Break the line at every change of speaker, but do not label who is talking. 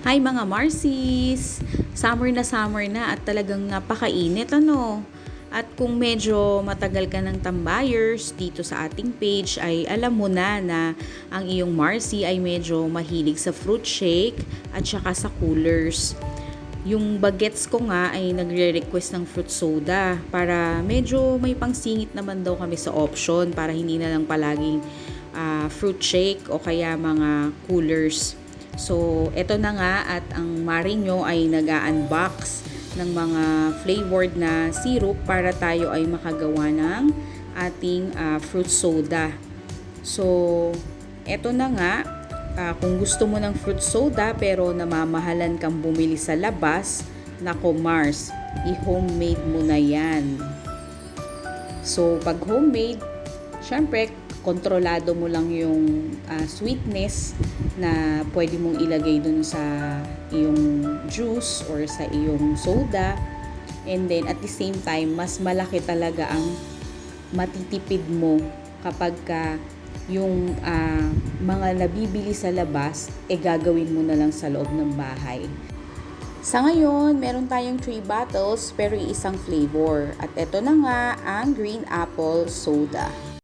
Hi mga Marcies! Summer na summer na at talagang napakainit ano. At kung medyo matagal ka ng tambayers dito sa ating page ay alam mo na na ang iyong Marcy ay medyo mahilig sa fruit shake at saka sa coolers. Yung bagets ko nga ay nagre-request ng fruit soda para medyo may pangsingit naman daw kami sa option para hindi na lang palaging ah, fruit shake o kaya mga coolers. So, eto na nga at ang Marinyo ay nag-unbox ng mga flavored na syrup para tayo ay makagawa ng ating ah, fruit soda. So, eto na nga, ah, kung gusto mo ng fruit soda pero namamahalan kang bumili sa labas, nako Mars, i-homemade mo na yan. So, pag homemade, syempre, kontrolado mo lang yung ah, sweetness na pwede mong ilagay dun sa iyong juice or sa iyong soda. And then, at the same time, mas malaki talaga ang matitipid mo kapag ka yung ah, mga nabibili sa labas, eh gagawin mo na lang sa loob ng bahay. Sa ngayon, meron tayong 3 bottles pero isang flavor. At ito na nga ang green apple soda.